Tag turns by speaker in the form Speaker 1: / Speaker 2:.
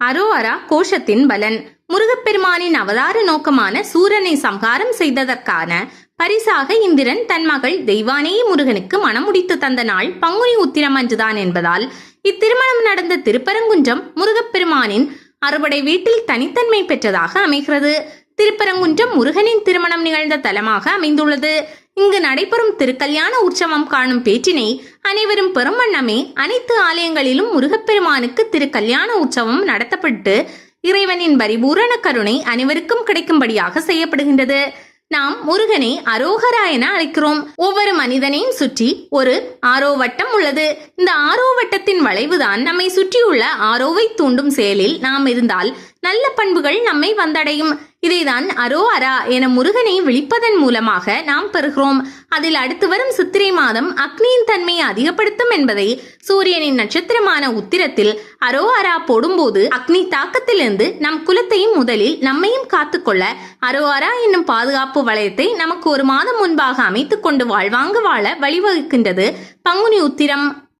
Speaker 1: அரோஅரா கோஷத்தின் பலன். முருகப்பெருமானின் அவதார நோக்கமான சூரனை சம்ஹாரம் செய்ததற்கான பரிசாக இந்திரன் தன் மகள் தெய்வானேயே முருகனுக்கு மணமுடித்து தந்த நாள் பங்குனி உத்திரம் அன்றுதான் என்பதால் இத்திருமணம் நடந்த திருப்பரங்குன்றம் முருகப்பெருமானின் அறுபடை வீட்டில் தனித்தன்மை பெற்றதாக அமைகிறது. திருப்பரங்குன்றம் முருகனின் திருமணம் நிகழ்ந்த தலமாக அமைந்துள்ளது. இங்கு நடைபெறும் திருக்கல்யாண உற்சவம் காணும் பேச்சினை அனைவரும் பெருமண்ணமே அனைத்து ஆலயங்களிலும் முருகப்பெருமானுக்கு திருக்கல்யாண உற்சவம் நடத்தப்பட்டு இறைவனின் பரிபூரண கருணை அனைவருக்கும் கிடைக்கும்படியாக செய்யப்படுகின்றது. நாம் முருகனை அரோகரா என அழைக்கிறோம். ஒவ்வொரு மனிதனையும் சுற்றி ஒரு ஆரோ வட்டம் உள்ளது. இந்த ஆரோ வட்டத்தின் வளைவுதான் நம்மை சுற்றியுள்ள ஆரோவை தூண்டும் செயலில் நாம் இருந்தால் நல்ல பண்புகள் நம்மை வந்தடையும். இதைதான் அரோ அரா என முருகனை விழிப்பதன் மூலமாக நாம் பெறுகிறோம். அதில் அடுத்து வரும் சித்திரை மாதம் அக்னியின் தன்மையை அதிகப்படுத்தும் என்பதை சூரியனின் நட்சத்திரமான உத்திரத்தில் அரோ அரா போடும்போது அக்னி தாக்கத்திலிருந்து நம் குலத்தையும் முதலில் நம்மையும் காத்துக்கொள்ள அரோ அரா என்னும் பாதுகாப்பு வளையத்தை நமக்கு ஒரு மாதம் முன்பாக அமைத்துக் கொண்டு வாழ்வாங்க வாழ வழிவகுக்கின்றது பங்குனி உத்திரம்.